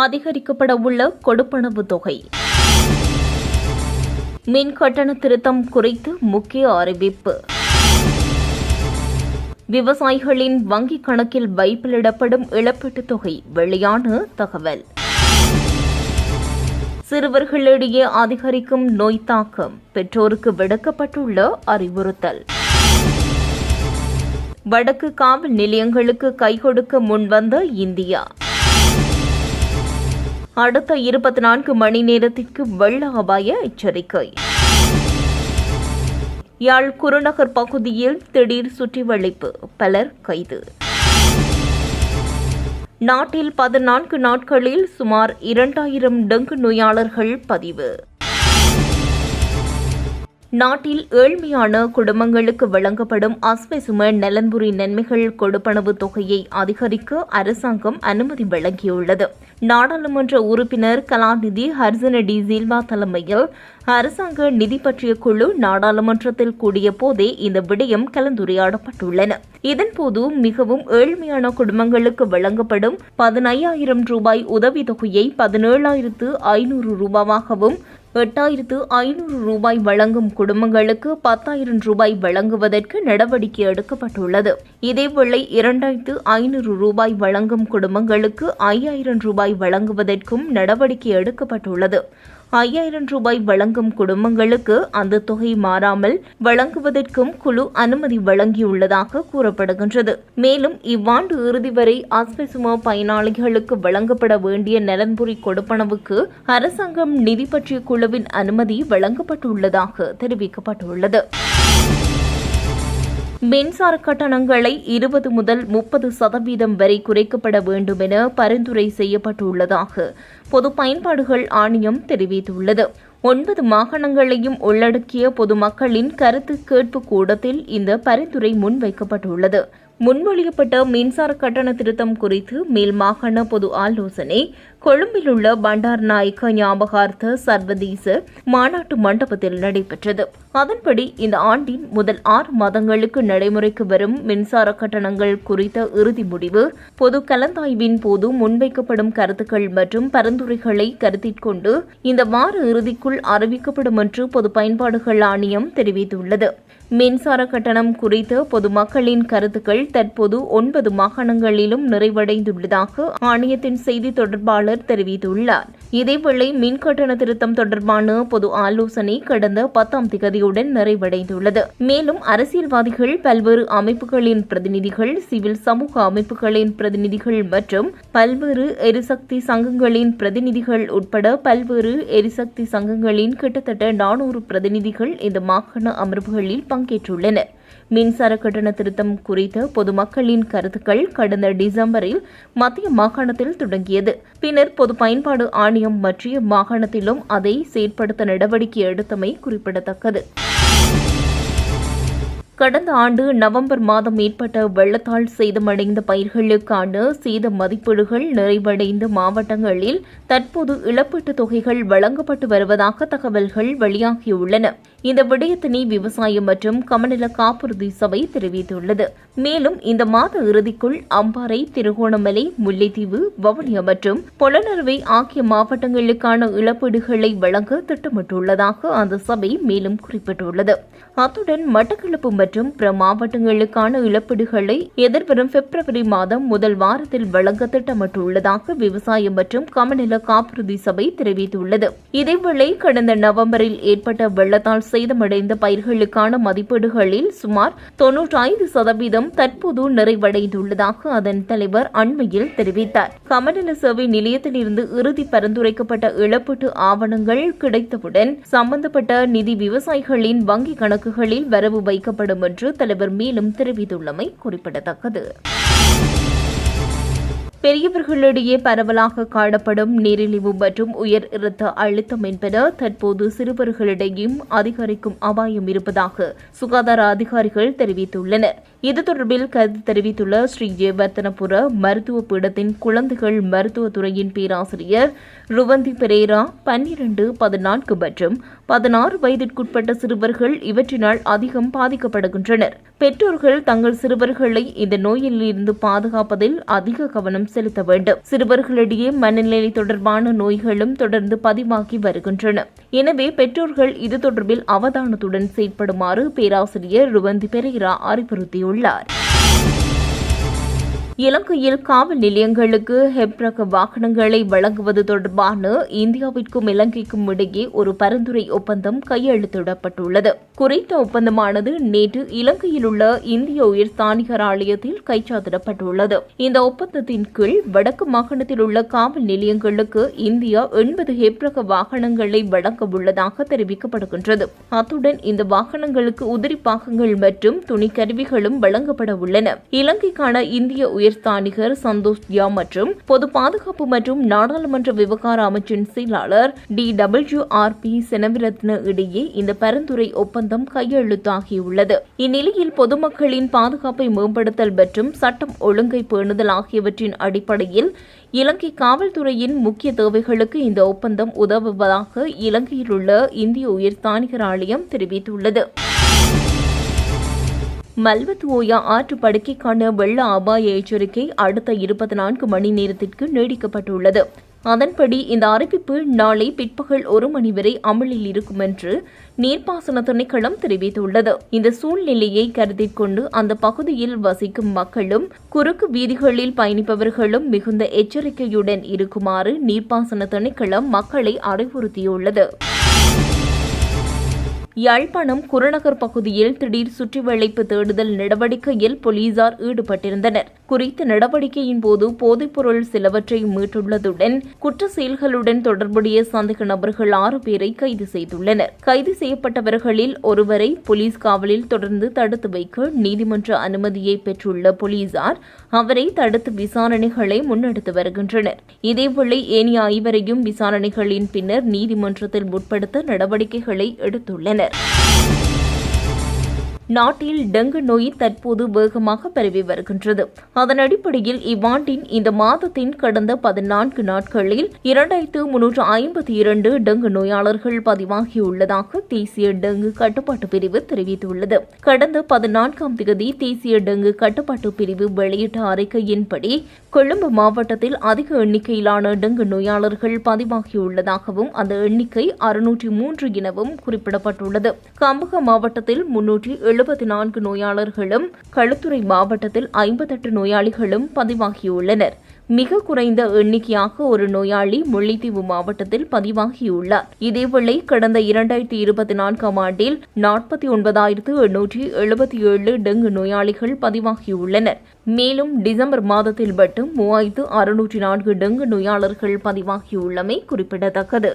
அதிகரிக்கப்பட உள்ள கொடுப்பனவு தொகை. மின் கட்டண திருத்தம் குறித்து முக்கிய அறிவிப்பு. விவசாயிகளின் வங்கிக் கணக்கில் வைப்பிலிடப்படும் இழப்பீட்டுத் தொகை வெளியான தகவல். சிறுவர்களிடையே அதிகரிக்கும் நோய் தாக்கம் பெற்றோருக்கு விடுக்கப்பட்டுள்ள அறிவுறுத்தல். வடக்கு காவல் நிலையங்களுக்கு கை கொடுக்க முன்வந்த இந்தியா. அடுத்த இருபத்தி நான்கு மணி நேரத்திற்கு வெள்ள அபாய எச்சரிக்கை. யாழ் குருநகர் பகுதியில் திடீர் சுற்றி வளைப்பு பலர் கைது. நாட்டில் பதினான்கு நாட்களில் சுமார் இரண்டாயிரம் டெங்கு நோயாளர்கள் பதிவு. நாட்டில் ஏழ்மையான குடும்பங்களுக்கு வழங்கப்படும் அஸ்மை அஸ்வசும நலன்புரி நன்மைகள் கொடுப்பனவு தொகையை அதிகரிக்க அரசாங்கம் அனுமதி வழங்கியுள்ளது. நாடாளுமன்ற உறுப்பினர் கலாநிதி ஹர்சன டி சில்வா தலைமையில் அரசாங்க நிதி பற்றிய குழு நாடாளுமன்றத்தில் கூடிய போதே இந்த விடயம் கலந்துரையாடப்பட்டுள்ளன. இதன்போது மிகவும் ஏழ்மையான குடும்பங்களுக்கு வழங்கப்படும் பதினையாயிரம் ரூபாய் உதவித்தொகையை பதினேழாயிரத்து ஐநூறு ரூபாவாகவும் எட்டாயிரத்து ஐநூறு ரூபாய் வழங்கும் குடும்பங்களுக்கு பத்தாயிரம் ரூபாய் வழங்குவதற்கு நடவடிக்கை எடுக்கப்பட்டுள்ளது. இதேவேளை இரண்டாயிரத்து ஐநூறு ரூபாய் வழங்கும் குடும்பங்களுக்கு ஐயாயிரம் ரூபாய் வழங்குவதற்கும் நடவடிக்கை எடுக்கப்பட்டுள்ளது. ஐயாயிரம் ரூபாய் வழங்கும் குடும்பங்களுக்கு அந்த தொகை மாறாமல் வழங்குவதற்கும் குழு அனுமதி வழங்கியுள்ளதாக கூறப்படுகின்றது. மேலும் இவ்வாண்டு இறுதி வரை ஆஸ்பெசுமோ பயனாளிகளுக்கு வழங்கப்பட வேண்டிய நலன்புரி கொடுப்பனவுக்கு அரசாங்கம் நிதி பற்றிய குழுவின் அனுமதி வழங்கப்பட்டுள்ளதாக தெரிவிக்கப்பட்டுள்ளது. மின்சார கட்டணங்களை இருபது முதல் முப்பது சதவீதம் வரை குறைக்கப்பட வேண்டும் என பரிந்துரை செய்யப்பட்டுள்ளதாக பொது பயன்பாடுகள் ஆணையம் தெரிவித்துள்ளது. ஒன்பது மாகாணங்களையும் உள்ளடக்கிய பொதுமக்களின் கருத்து கேட்பு கூடத்தில் இந்த பரிந்துரை முன்வைக்கப்பட்டுள்ளது. முன்மொழியப்பட்ட மின்சார கட்டண திருத்தம் குறித்து மேல் மாகாண பொது ஆலோசனை. கொழும்பில் உள்ள பண்டார் நாயக்க ஞாபகார்த்த சர்வதேச மாநாட்டு மண்டபத்தில் நடைபெற்றது. அதன்படி இந்த ஆண்டின் முதல் ஆறு மாதங்களுக்கு நடைமுறைக்கு வரும் மின்சார கட்டணங்கள் குறித்த இறுதி முடிவு பொது கலந்தாய்வின் போது முன்வைக்கப்படும் கருத்துக்கள் மற்றும் பரிந்துரைகளை கருத்திற்கொண்டு இந்த வார இறுதிக்குள் அறிவிக்கப்படும் என்று பொது பயன்பாடுகள் ஆணையம் தெரிவித்துள்ளது. மின்சார கட்டணம் குறித்த பொதுமக்களின் கருத்துக்கள் தற்போது ஒன்பது மாகாணங்களிலும் நிறைவடைந்துள்ளதாக ஆணையத்தின் செய்தி தொடர்பாளர் தெரிவித்துள்ளார். இதேவேளை மின் கட்டண திருத்தம் தொடர்பான பொது ஆலோசனை கடந்த பத்தாம் திகதியுடன் நிறைவடைந்துள்ளது. மேலும் அரசியல்வாதிகள் பல்வேறு அமைப்புகளின் பிரதிநிதிகள் சிவில் சமூக அமைப்புகளின் பிரதிநிதிகள் மற்றும் பல்வேறு எரிசக்தி சங்கங்களின் பிரதிநிதிகள் உட்பட பல்வேறு எரிசக்தி சங்கங்களின் கிட்டத்தட்ட நானூறு பிரதிநிதிகள் இந்த மாகாண அமர்வுகளில் பங்கேற்றுள்ளனர். மின்சார கட்டண திருத்தம் குறித்த பொதுமக்களின் கருத்துக்கள் கடந்த டிசம்பரில் மத்திய மாகாணத்தில் தொடங்கியது. பின்னர் பொது பயன்பாடு ஆணையம் மற்றிய மாகாணத்திலும் அதை செயற்படுத்த நடவடிக்கை எடுத்தமை குறிப்பிடத்தக்கது. கடந்த ஆண்டு நவம்பர் மாதம் ஏற்பட்ட வெள்ளத்தால் சேதமடைந்த பயிர்களுக்கான சேத மதிப்பீடுகள் நிறைவடைந்த மாவட்டங்களில் தற்போது இழப்பீட்டுத் தொகைகள் வழங்கப்பட்டு வருவதாக தகவல்கள் வெளியாகியுள்ளன. இந்த விடயத்தினை விவசாயம் மற்றும் கமநல காப்புறுதி சபை தெரிவித்துள்ளது. மேலும் இந்த மாத இறுதிக்குள் அம்பாறை திருகோணமலை முல்லைத்தீவு வவுனியா மற்றும் பொலனறுவை ஆகிய மாவட்டங்களுக்கான இழப்பீடுகளை வழங்க திட்டமிட்டுள்ளதாக அந்த சபை மேலும் குறிப்பிட்டுள்ளது. அத்துடன் மட்டக்களப்பு மற்றும் பிற மாவட்டங்களுக்கான இழப்பீடுகளை எதிர்வரும் பிப்ரவரி மாதம் முதல் வாரத்தில் வழங்க திட்டமிட்டுள்ளதாக விவசாயம் மற்றும் கமநல காப்புறுதி சபை தெரிவித்துள்ளது. இதேவேளை கடந்த நவம்பரில் ஏற்பட்ட வெள்ளத்தால் சேதமடைந்த பயிர்களுக்கான மதிப்பீடுகளில் சுமார் தொன்னூற்றி ஐந்து சதவீதம் தற்போது நிறைவடைந்துள்ளதாக அதன் தலைவர் அண்மையில் தெரிவித்தார். கமநல சேவை நிலையத்திலிருந்து இறுதி பரிந்துரைக்கப்பட்ட இழப்பீட்டு ஆவணங்கள் கிடைத்தவுடன் சம்பந்தப்பட்ட நிதி விவசாயிகளின் வங்கி கணக்குகளில் வரவு வைக்கப்படும் என்று தலைவர் மேலும் தெரிவித்துள்ளமை குறிப்பிடத்தக்கது. பெரியவர்களிடையே பரவலாக காணப்படும் நீரிழிவு மற்றும் உயர் இரத்த அழுத்தம் என்பன தற்போது சிறுவர்களிடையும் அதிகரிக்கும் அபாயம் இருப்பதாக சுகாதார அதிகாரிகள் தெரிவித்துள்ளனர். இது தொடர்பில் கருத்து தெரிவித்துள்ள ஸ்ரீ ஜெயவர்த்தனபுர மருத்துவ பீடத்தின் குழந்தைகள் மருத்துவத்துறையின் பேராசிரியர் ருவந்தி பெரேரா பன்னிரண்டு பதினான்கு மற்றும் பதினாறு வயதிற்குட்பட்ட சிறுவர்கள் இவற்றினால் அதிகம் பாதிக்கப்படுகின்றனர். பெற்றோர்கள் தங்கள் சிறுவர்களை இந்த நோயிலிருந்து பாதுகாப்பதில் அதிக கவனம் செலுத்த வேண்டும். சிறுவர்களிடையே மனநிலை தொடர்பான நோய்களும் தொடர்ந்து பதிவாகி வருகின்றன. எனவே பெற்றோர்கள் இது தொடர்பில் அவதானத்துடன் செயற்படுமாறு பேராசிரியர் ருவந்தி பெரேரா அறிவுறுத்தியுள்ளார். இலங்கையில் காவல் நிலையங்களுக்கு ஹெப்ரக வாகனங்களை வழங்குவது தொடர்பான இந்தியாவிற்கும் இலங்கைக்கும் இடையே ஒரு பரிந்துரை ஒப்பந்தம் கையெழுத்திடப்பட்டுள்ளது. குறித்த ஒப்பந்தமானது நேற்று இலங்கையில் உள்ள இந்திய உயர்ஸ்தானிகர் ஆலயத்தில் கைச்சாத்திடப்பட்டுள்ளது. இந்த ஒப்பந்தத்தின் கீழ் வடக்கு மாகாணத்தில் உள்ள காவல் நிலையங்களுக்கு இந்தியா எண்பது ஹெப்ரக வாகனங்களை வழங்க உள்ளதாக தெரிவிக்கப்படுகின்றது. அத்துடன் இந்த வாகனங்களுக்கு உதிரி பாகங்கள் மற்றும் துணிக்கருவிகளும் வழங்கப்பட உள்ளன. இலங்கைக்கான இந்திய உயர்ஸ்தானிகர் சந்தோஷ் தியா மற்றும் பொது பாதுகாப்பு மற்றும் நாடாளுமன்ற விவகார அமைச்சின் செயலாளர் D W R P Senevirathne இடையே இந்த பரிந்துரை ஒப்பந்தம் கையெழுத்தாகியுள்ளது. இந்நிலையில் பொதுமக்களின் பாதுகாப்பை மேம்படுத்தல் மற்றும் சட்டம் ஒழுங்கை பேணுதல் ஆகியவற்றின் அடிப்படையில் இலங்கை காவல்துறையின் முக்கிய தேவைகளுக்கு இந்த ஒப்பந்தம் உதவுவதாக இலங்கையில் உள்ள இந்திய உயர்ஸ்தானிகர் ஆலயம் தெரிவித்துள்ளது. மல்வத்துவோயா ஆற்று படுக்கைக்கான வெள்ள அபாய எச்சரிக்கை அடுத்த இருபத்தி நான்கு மணி நேரத்திற்கு நீடிக்கப்பட்டுள்ளது. அதன்படி இந்த அறிவிப்பு நாளை பிற்பகல் ஒரு மணி வரை அமலில் இருக்கும் என்று நீர்ப்பாசன திணைக்களம் தெரிவித்துள்ளது. இந்த சூழ்நிலையை கருத்தில் கொண்டு அந்த பகுதியில் வசிக்கும் மக்களும் குறுக்கு வீதிகளில் பயணிப்பவர்களும் மிகுந்த எச்சரிக்கையுடன் இருக்குமாறு நீர்ப்பாசன திணைக்களம் மக்களை அறிவுறுத்தியுள்ளது. யாழ்ப்பாணம் குருநகர் பகுதியில் திடீர் சுற்றிவளைப்பு தேடுதல் நடவடிக்கையில் போலீசார் ஈடுபட்டிருந்தனர். குறித்த நடவடிக்கையின் போது போதைப்பொருள் சிலவற்றை மீட்டுள்ளதுடன் குற்ற செயல்களுடன் தொடர்புடைய சந்தேக நபர்கள் ஆறு பேரை கைது செய்துள்ளனர். கைது செய்யப்பட்டவர்களில் ஒருவரை போலீஸ் காவலில் தொடர்ந்து தடுத்து வைக்க நீதிமன்ற அனுமதியை பெற்றுள்ள போலீசார் அவரை தடுத்து விசாரணைகளை முன்னெடுத்து வருகின்றனர். இதேவேளை ஏனைய ஐவரையும் விசாரணைகளின் பின்னர் நீதிமன்றத்தில் உட்படுத்த நடவடிக்கைகளை எடுத்துள்ளனர். நாட்டில் டெங்கு நோய் தற்போது வேகமாக பரவி வருகின்றது. அதன் அடிப்படையில் இவ்வாண்டின் இந்த மாதத்தின் கடந்த பதினான்கு நாட்களில் இரண்டாயிரத்து முன்னூற்று ஐம்பத்தி இரண்டு டெங்கு நோயாளர்கள் பதிவாகியுள்ளதாக தேசிய டெங்கு கட்டுப்பாட்டு பிரிவு தெரிவித்துள்ளது. கடந்த பதினான்காம் தேதி தேசிய டெங்கு கட்டுப்பாட்டு பிரிவு வெளியிட்ட அறிக்கையின்படி கொழும்பு மாவட்டத்தில் அதிக எண்ணிக்கையிலான டெங்கு நோயாளர்கள் பதிவாகியுள்ளதாகவும் அந்த எண்ணிக்கை அறுநூற்றி மூன்று எனவும் குறிப்பிடப்பட்டுள்ளது. கம்பக மாவட்டத்தில் முன்னூற்றி எழுபத்தி நான்கு நோயாளர்களும் களுத்துறை மாவட்டத்தில் ஐம்பத்தெட்டு நோயாளிகளும் பதிவாகியுள்ளனர். மிக குறைந்த எண்ணிக்கையாக ஒரு நோயாளி முல்லைத்தீவு மாவட்டத்தில் பதிவாகியுள்ளார். இதேவேளை கடந்த இரண்டாயிரத்தி இருபத்தி நான்காம் ஆண்டில் நாற்பத்தி ஒன்பதாயிரத்து எண்ணூற்றி எழுபத்தி ஏழு டெங்கு நோயாளிகள் பதிவாகியுள்ளனர். மேலும் டிசம்பர் மாதத்தில் மட்டும் மூவாயிரத்து அறுநூற்றி நான்கு டெங்கு நோயாளர்கள் பதிவாகியுள்ளமை குறிப்பிடத்தக்கது.